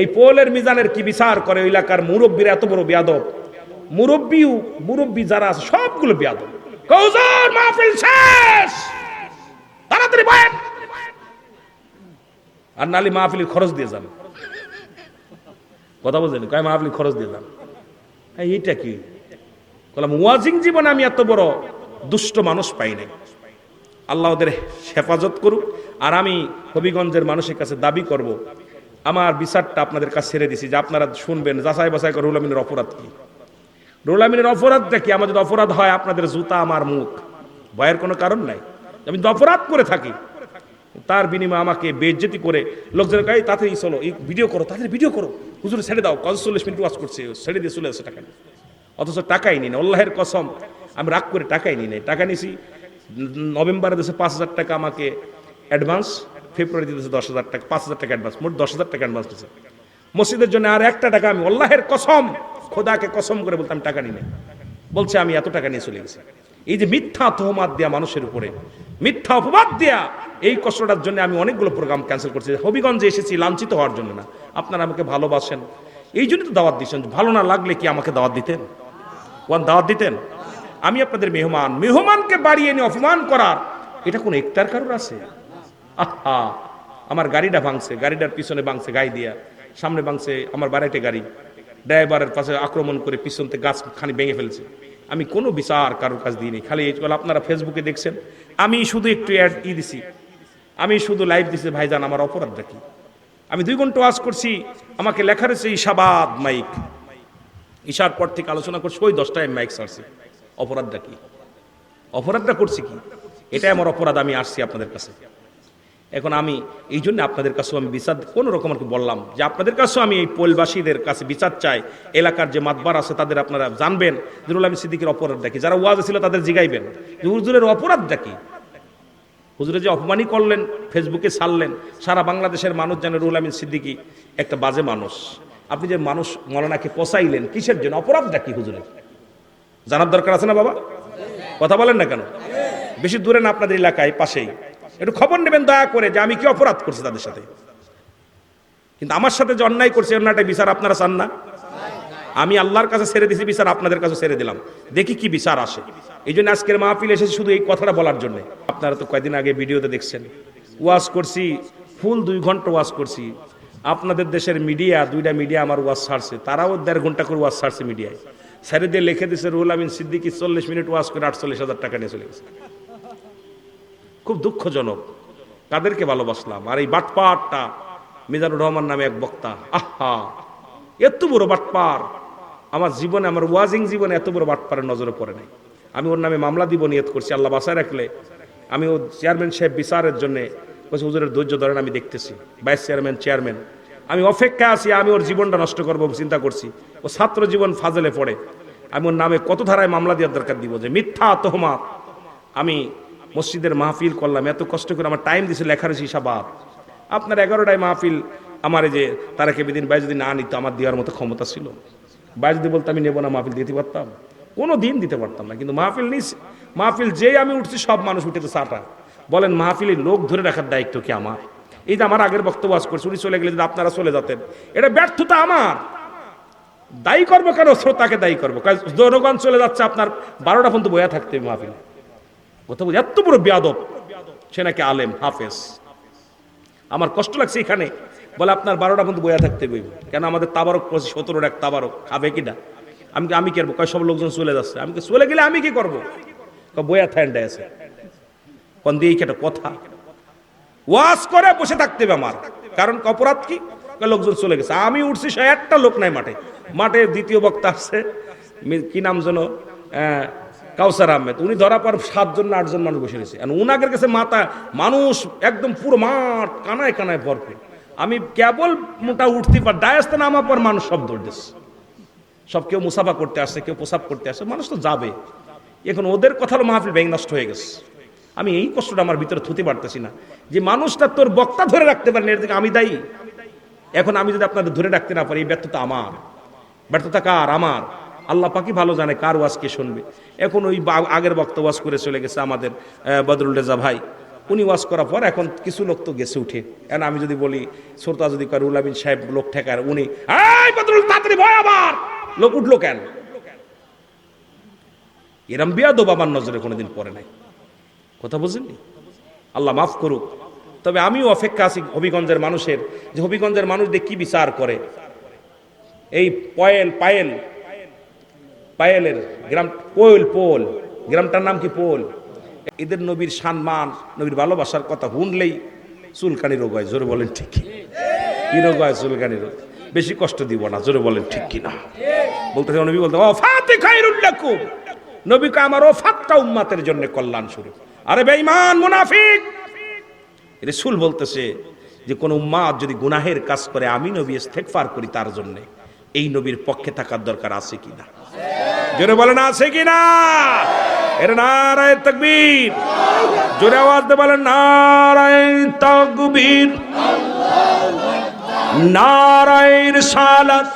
এই পোলের মিজানের কি বিচার করে ওই এলাকার মুরব্বীরা? এত বড় বিয়াদব। মুরব্বীও মুরব্বী যারা আছে সবগুলো বিয়াদব। কৌজর মাহফিল শেষ! তাড়াতাড়ি বয়েন। আর নালি মাহফিলের খরচ দিয়ে যান। কথা বলছেন? কয় মাহফিল খরচ দিয়ে যান। এই, এইটা কি? বললাম ওয়াজিং জীবনে আমি এত বড় দুষ্ট মানুষ পাই নাই। আল্লাহ ওদের হেফাজত করুক। আর আমি হবিগঞ্জের মানুষের কাছে দাবি করব আমার বিচারটা আপনাদের কাছে ছেড়ে দিছি যে আপনারা শুনবেন, যাচাই বাছাই করে রুল আমিনের অপরাধ কি? রুল আমিনের অপরাধটা কি? আমার যদি অপরাধ হয়, আপনাদের জুতা আমার মুখ। ভয়ের কোনো কারণ নাই। আমি অপরাধ করে থাকি, তার বিনিময়ে আমাকে বেজ্জতি করে লোকজন গাই তাড়াতাড়ি চলো, এই ভিডিও করো, তাড়াতাড়ি ভিডিও করো। হুজুর ছেড়ে দাও কত চল্লিশ মিনিট ওয়াজ করছে, ছেড়ে দিয়ে চলে আসে টাকা নিয়ে। অথচ টাকাই নিই না আল্লাহের কসম, আমি রাগ করে টাকাই নিই নাই। টাকা নিছি নভেম্বরে দেশে পাঁচ হাজার টাকা আমাকে অ্যাডভান্স ফেব্রুয়ারি দিতেছে দশ হাজার টাকা, পাঁচ হাজার টাকা অ্যাডভান্স মোট দশ হাজার টাকা অ্যাডভান্স দিয়েছে মসজিদের জন্য আর একটা টাকা আমি, আল্লাহের কসম, খোদাকে কসম করে বলতে আমি টাকা নিই বলছে, আমি এত টাকা নিয়ে চলে গেছি। এই যে মিথ্যা তহমাত দেয়া মানুষের উপরে, মিথ্যা অপবাদ দেয়া, এই কষ্টটার জন্য আমি অনেকগুলো প্রোগ্রাম ক্যান্সেল করছি। হবিগঞ্জে এসেছি, লাঞ্ছিত হওয়ার জন্য না। আপনারা আমাকে ভালোবাসেন। এই জন্য তো দাওয়াত দিচ্ছেন ভালো না লাগলে কি আমাকে দাওয়াত দিতেন? ওয়ান, দাওয়াত দিতেন? আমি আপনাদের মেহমান। মেহমানকে বাড়িয়ে নিয়ে অপমান করার, এটা কোন একটার কারোর আছে? আহা, আমার গাড়িটা ভাঙছে, গাড়িটার পিছনে ভাঙছে গাই দিয়া, সামনে ভাঙছে আমার বাড়িতে গাড়ি। ড্রাইভারের পাশে আক্রমণ করে পিছন থেকে গাছ খানি ভেঙে ফেলছে। আমি কোনো বিচার কারোর কাছে দিইনি, খালি এই আপনারা ফেসবুকে দেখছেন, আমি শুধু একটু অ্যাড ই দিছি। আমি শুধু লাইভ দিছি, ভাইজান, আমার অপরাধটা কি? আমি দুই ঘণ্টা ওয়াজ করছি, আমাকে লেখা রয়েছে, ইশাবাদ মাইক। ঈশার পর থেকে আলোচনা করছি, ওই দশটায় মাইক সারছি অপরাধটা কি? অপরাধটা করছি কি? এটাই আমার অপরাধ, আমি আসছি আপনাদের কাছে। এখন আমি এই জন্য আপনাদের কাছেও আমি বিচার কোনো রকম আর কি বললাম যে আপনাদের কাছেও আমি এই পোলবাসীদের কাছে বিচার চাই। এলাকার যে মাতবার আছে তাদের আপনারা জানবেন। জরুল আমি সিদ্দিকের অপরাধটা কি যারা ওয়াজ ছিল তাদের জিগাইবেন। যে হুজুরের অপরাধটা কি হুজুরে যে অপমানই করলেন, ফেসবুকে ছাড়লেন, সারা বাংলাদেশের মানুষ জানে রুহুল আমিন সিদ্দিকি একটা বাজে মানুষ। আপনি যে মানুষ মলানাকে পচাইলেন কিসের জন্য? অপরাধটা কি হুজুরের। জানার দরকার আছে না বাবা? কথা বলেন না কেন? বেশি দূরে না আপনাদের এলাকায়, পাশেই। একটু খবর নেবেন, দয়া করে, যে আমি কি অপরাধ করছি তাদের সাথে। কিন্তু আমার সাথে যে অন্যায় করছে অন্যায়টা বিচার আপনারা চান না? আমি আল্লাহর কাছে ছেড়ে দিছি, বিচার আপনাদের কাছে ছেড়ে দিলাম। দেখি কি বিচার আসে। এই জন্য আজকের মাহফিল এসেছে শুধু এই কথাটা বলার জন্য। আপনারা তো কয়েকদিন আগে ভিডিওতে দেখছেন। ওয়াজ করছি, ফুল দুই ঘণ্টা ওয়াজ করছি। আপনাদের দেশের মিডিয়া, দুইটা মিডিয়া আমার ওয়াজ ছাড়ছে। তারাও দেড় ঘণ্টা করে ওয়াজ ছাড়ছে মিডিয়ায়। স্যারে দিয়ে লিখে দিচ্ছে রুহুল আমিন সিদ্দিকি চল্লিশ মিনিট ওয়াজ করে আটচল্লিশ হাজার টাকা নিয়ে চলে গেছে। খুব দুঃখজনক। তাদেরকে ভালোবাসলাম। আর এই বাটপাটটা মিজানুর রহমান নামে এক বক্তা। আহা! এত বড় বাটপার! আমার জীবনে, আমার ওয়াজিং জীবনে এত বড় বাটপারের নজরে পড়ে নাই। আমি ওর নামে মামলা দিব, নিয়ত করছি, আল্লাহ বাসায় রাখলে। আমি ও চেয়ারম্যান সাহেব বিচারের জন্য বলছি, হুজুরের ধৈর্য ধরেন, আমি দেখতেছি। Vice chairman chairman. আমি অপেক্ষা আছি, আমি ওর জীবনটা নষ্ট করব চিন্তা করছি। ও ছাত্র জীবন ফাজলে পড়ে। আমি ওর নামে কত ধারায় মামলা দেওয়ার দরকার দিব যে মিথ্যা তহমাত। আমি মসজিদের মাহফিল করলাম, এত কষ্ট করে আমার টাইম দিছে লেখার হিসাবাদ আপনার এগারোটায় মাহফিল, আমার যে তারা কেবিদিন ভাই যদি না নিত, আমার দেওয়ার মতো ক্ষমতা ছিল। ভাই যদি বলতো, আমি নেব না মাহফিল, দিতে পারতাম। কোনো দিন দিতে পারতাম না, কিন্তু মাহফিল নিস মাহফিল যেই আমি উঠছি, সব মানুষ উঠেছে চাটা বলেন মাহফিলের লোক ধরে রাখার দায়িত্ব কি আমার? এই যে আমার আগের বক্তব্য আজ করছি, উনি চলে গেলে যদি আপনারা চলে যেতেন, এটা ব্যর্থতা আমার। দায়ী করব কেন? শ্রোতাকে দায়ী করব। জনগণ চলে যাচ্ছে, আপনার বারোটা পর্যন্ত বয়া থাকতে মাহফিল। কথা এত বড় বেয়াদব, সে নাকি আলেম, হাফেজ। আমার কষ্ট লাগছে এখানে। বলে, আপনার বারোটা পর্যন্ত বয়া থাকতে বইব কেন আমাদের তাবারক পড়ছি, সতেরোর এক তাবারক। খাবে কিনা আমি আমি করব? কয়, সব লোকজন চলে যাচ্ছে। আমি চলে গেলে আমি কি করব? বয়া থান্ডে আছে। কোন দিয়ে একটা কথা? ওয়াজ করে বসে থাকতে হবে আমার। কারণ অপরাধ কি? লোকজন চলে গেছে। আমি উঠছি, সে একটা লোক নাই মাঠে। মাঠে দ্বিতীয় বক্তা আসছে কি নাম যেন? কাউসার আহমেদ, উনি ধরা পর সাতজন আটজন মানুষ বসে রয়েছে আর কাছে মাথা, মানুষ একদম পুরো মাঠ, কানায় কানায় ভরপুর। আমি কেবল মোটা উঠতে পার ডায়াস্তে নামা পর মানুষ সব দৌড় দিচ্ছে। সব কেউ মুসাফা করতে আসছে, কেউ প্রসাব করতে আসছে, মানুষ তো যাবে। এখন ওদের কথার মাহফিল ব্যাং নষ্ট হয়ে গেছে। আমি এই কষ্টটা আমার ভিতরে থুতে পারতেছি না। যে মানুষটা তোর বক্তা ধরে রাখতে পারেন, এর থেকে আমি দায়ী। এখন আমি যদি আপনাদের ধরে রাখতে না পারি, এই ব্যর্থতা আমার। ব্যর্থতা কার? আমার। আল্লাহ পাকি ভালো জানে কার ওয়াজ কে শুনবে। এখন ওই আগের বক্তা ওয়াজ করে চলে গেছে আমাদের বদরুল রেজা ভাই। উনি ওয়াজ করার পর এখন কিছু লোক তো গেছে উঠে। এখন আমি যদি বলি, শ্রোতা যদি কয় রুল আমিন সাহেব লোক ঠেকার, উনি বদরুল, তাড়াতাড়ি ভয় আবার লোক উঠল কেন? এরম বিয়াদব আমার নজরে কোনোদিন পড়ে নাই। কথা বুঝলেন আল্লাহ মাফ করুক। তবে আমিও অপেক্ষা আছি হবিগঞ্জের মানুষের, যে হবিগঞ্জের মানুষদের কি বিচার করে। এই পয়েল, পায়েল পায়েলের গ্রাম পোল পোল, গ্রামটার নাম কি পোল? এদের নবীর সম্মান, নবীর ভালোবাসার কথা শুনলেই চুলকানি রোগ হয়, জোরে বলেন ঠিক কি? রোগ হয় চুলকানি রোগ? বেশি কষ্ট দিব না, জোরে বলেন ঠিক কি না? বলতে নবী বলতে ও ফাতে খাইরুল্লাকুম নবী কা আমার ও ফাতটা উম্মাতের জন্য কল্যাণ শুরু আরে বেঈমান, মুনাফিক! রসুল বলতেছে যে, কোন উম্মাদ যদি গুনাহের কাজ করে, আমি নবী ইস্তেগফার করি তার জন্য। এই নবীর পক্ষে থাকার দরকার আছে কিনা? জোরে বলেন, আছে কিনা? এর নারায় তকবীর। জোরে আওয়াজ দিয়ে বলেন, নারায় তকবীর। নারায়ের সালাত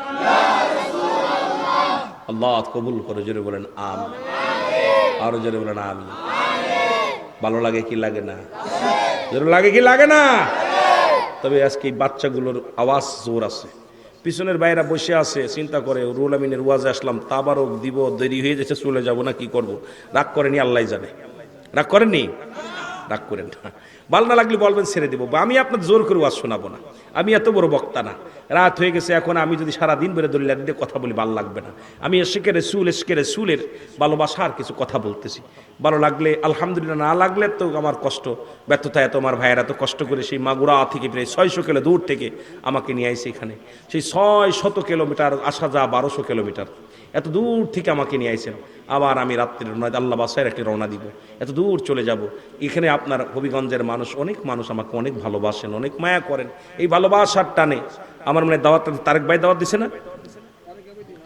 আল্লাহ কবুল করে, জোরে বলেন আম আরও জোরে বলেন আমি ভালো লাগে কি লাগে না? জোরে লাগে কি লাগে না? তবে আজকে বাচ্চাগুলোর আওয়াজ জোর আছে। পিছনের বাইরা বসে আছে, চিন্তা করে রুল আমিনের ওয়াজে আসলাম, তাবারক দিব, দেরি হয়ে যাচ্ছে, চলে যাব না, কি করব? রাগ করেনি আল্লাহ জানে। রাগ করেননি? রাগ করেন না। ভালো না লাগলে বলবেন, ছেড়ে দেবো। বা আমি আপনার জোর করে ওয়াজ শোনাবো না। আমি এত বড় বক্তা না। রাত হয়ে গেছে, এখন আমি যদি সারা দিন বেড়ে দলিল দিয়ে কথা বলি ভালো লাগবে না। আমি এসেকে রসুল এসকে রসুলের ভালোবাসার কিছু কথা বলতেছি। ভালো লাগলে, আলহামদুলিল্লাহ, না লাগলে তো আমার কষ্ট। ব্যর্থতা এত, আমার ভাইয়ের এত কষ্ট করে সেই মাগুরা থেকে প্রায় ছয়শো কিলো দূর থেকে আমাকে নিয়ে আসে এখানে। সেই ছয় শত কিলোমিটার আসা যা বারোশো কিলোমিটার। এত দূর থেকে আমাকে নিয়ে আইছেন। আবার আমি রাত্রে রওনা আল্লাহ বাসায় একটি রওনা দিব। এত দূর চলে যাব। এখানে আপনার হবিগঞ্জের মানুষ, অনেক মানুষ আমাকে অনেক ভালোবাসেন, অনেক মায়া করেন। এই ভালোবাসার টানে আমার মানে দাওয়াত তারেক ভাই দাওয়াত দিছে না?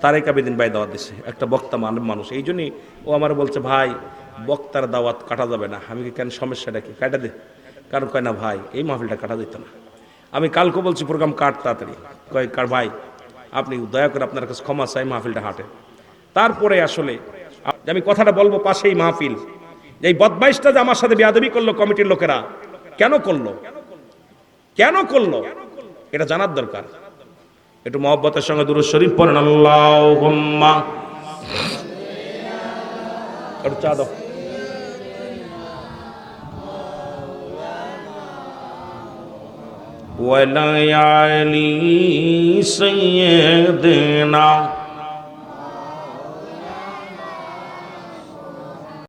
তারেক আবেদিন ভাই দাওয়াত দিছে। একটা বক্তা মানব মানুষ। এই জন্যই ও আমার বলছে, ভাই, বক্তার দাওয়াত কাটা যাবে না। আমি কেন সমস্যাটা কি? কাটা দে। কারণ কয় না, ভাই, এই মাহফিলটা কাটা দিত না। আমি কালকে বলছি, প্রোগ্রাম কাট তাড়াতাড়ি। কয়, কার ভাই আপনি দয়া করে আপনার কাছে ক্ষমা চাই, মাহফিলটা হাঁটে। তারপরে আসলে আমি কথাটা বলব পাশেই মাহফিল এই বদমাইশটা যে আমার সাথে বেয়াদবি করল কমিটির লোকেরা, কেন করল? কেন করল? এটা জানার দরকার। একটু মহব্বতের সঙ্গে দূর শরীফ পড়েন। আল্লাহ চা দাও। وليالي سيدنا